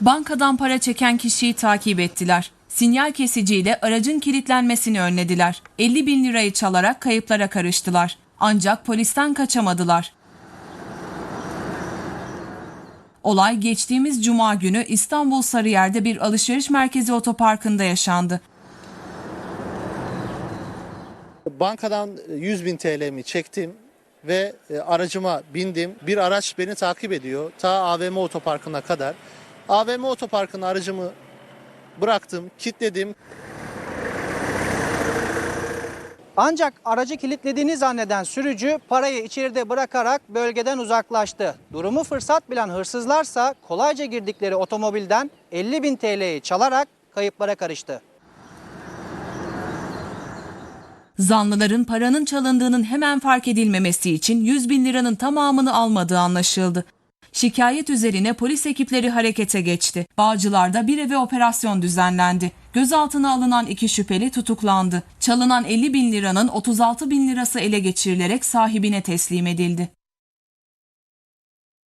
Bankadan para çeken kişiyi takip ettiler. Sinyal kesiciyle aracın kilitlenmesini önlediler. 50 bin lirayı çalarak kayıplara karıştılar. Ancak polisten kaçamadılar. Olay geçtiğimiz cuma günü İstanbul Sarıyer'de bir alışveriş merkezi otoparkında yaşandı. Bankadan 100 bin TL'mi çektim ve e, aracıma bindim. Bir araç beni takip ediyor ta AVM otoparkına kadar. AVM otoparkına aracımı bıraktım, kilitledim. Ancak aracı kilitlediğini zanneden sürücü parayı içeride bırakarak bölgeden uzaklaştı. Durumu fırsat bilen hırsızlarsa kolayca girdikleri otomobilden 50 bin TL'yi çalarak kayıplara karıştı. Zanlıların paranın çalındığının hemen fark edilmemesi için 100 bin liranın tamamını almadığı anlaşıldı. Şikayet üzerine polis ekipleri harekete geçti. Bağcılar'da bir eve operasyon düzenlendi. Gözaltına alınan iki şüpheli tutuklandı. Çalınan 50 bin liranın 36 bin lirası ele geçirilerek sahibine teslim edildi.